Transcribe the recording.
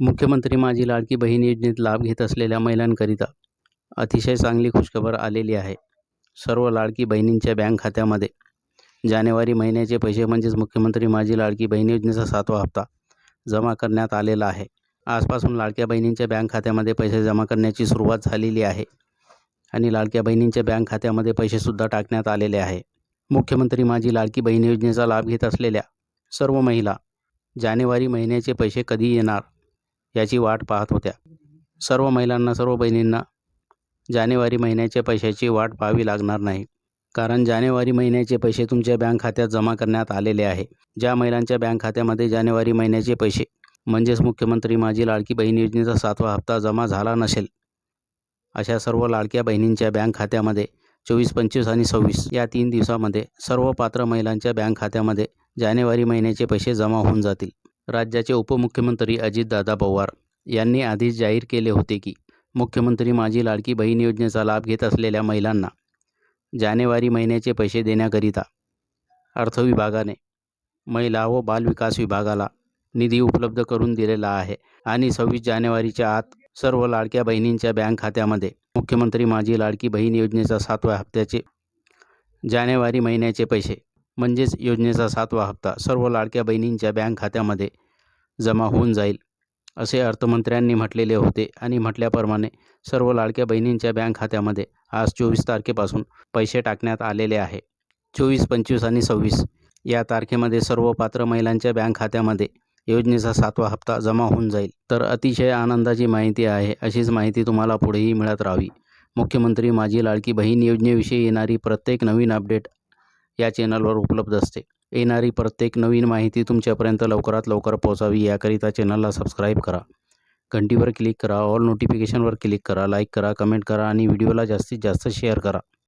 मुख्यमंत्री माझी लाडकी बहीण योजनेत लाभ घेत असलेल्या महिलांकरिता अतिशय चांगली खुशखबर आलेली आहे. सर्व लाडकी बहिणींच्या बँक खात्यामध्ये जानेवारी महिन्याचे पैसे म्हणजेच मुख्यमंत्री माझी लाडकी बहीण योजनेचा सातवा हप्ता जमा करण्यात आलेला आहे. आजपासून लाडक्या बहिणींच्या बँक खात्यामध्ये पैसे जमा करण्याची सुरुवात झालेली आहे आणि लाडक्या बहिणींच्या बँक खात्यामध्ये पैसेसुद्धा टाकण्यात आलेले आहे. मुख्यमंत्री माझी लाडकी बहीण योजनेचा लाभ घेत असलेल्या सर्व महिला जानेवारी महिन्याचे पैसे कधी येणार? याची वाट पाहत होत्या. सर्व महिलांना सर्व बहिणींना जानेवारी महिन्याच्या पैशाची वाट पाहावी लागणार नाही. कारण जानेवारी महिन्याचे पैसे तुमच्या बँक खात्यात जमा करण्यात आलेले आहे. ज्या महिलांच्या बँक खात्यामध्ये जानेवारी महिन्याचे पैसे म्हणजेच मुख्यमंत्री माझी लाडकी बहीण योजनेचा सातवा हप्ता जमा झाला नसेल अशा सर्व लाडक्या बहिणींच्या बँक खात्यामध्ये चोवीस पंचवीस आणि सव्वीस या तीन दिवसामध्ये सर्व पात्र महिलांच्या बँक खात्यामध्ये जानेवारी महिन्याचे पैसे जमा होऊन जातील. राज्याचे उपमुख्यमंत्री अजितदादा पवार यांनी आधीच जाहीर केले होते की मुख्यमंत्री माझी लाडकी बहीण योजनेचा लाभ घेत असलेल्या महिलांना जानेवारी महिन्याचे पैसे देण्याकरिता अर्थ विभागाने महिला व बालविकास विभागाला निधी उपलब्ध करून दिलेला आहे आणि सव्वीस जानेवारीच्या आत सर्व लाडक्या बहिणींच्या बँक खात्यामध्ये मुख्यमंत्री माझी लाडकी बहीण योजनेचा सातव्या हप्त्याचे जानेवारी महिन्याचे पैसे म्हणजेच योजनेचा सातवा हप्ता सर्व लाडक्या बहिणींच्या बँक खात्यामध्ये जमा होऊन जाईल असे अर्थमंत्र्यांनी म्हटलेले होते आणि म्हटल्याप्रमाणे सर्व लाडक्या बहिणींच्या बँक खात्यामध्ये आज चोवीस तारखेपासून पैसे टाकण्यात आलेले आहे. चोवीस पंचवीस आणि सव्वीस या तारखेमध्ये सर्व पात्र महिलांच्या बँक खात्यामध्ये योजनेचा सातवा हप्ता जमा होऊन जाईल. तर अतिशय आनंदाची माहिती आहे अशीच माहिती तुम्हाला पुढेही मिळत राहावी. मुख्यमंत्री माझी लाडकी बहीण योजनेविषयी येणारी प्रत्येक नवीन अपडेट या चॅनलवर उपलब्ध असते. येणारी प्रत्येक नवीन माहिती तुमच्यापर्यंत लवकरात लवकर पोहोचावी याकरिता चॅनलला सबस्क्राईब करा. घंटीवर क्लिक करा ऑल नोटिफिकेशनवर क्लिक करा लाईक करा कमेंट करा आणि व्हिडिओला जास्तीत जास्त शेअर करा.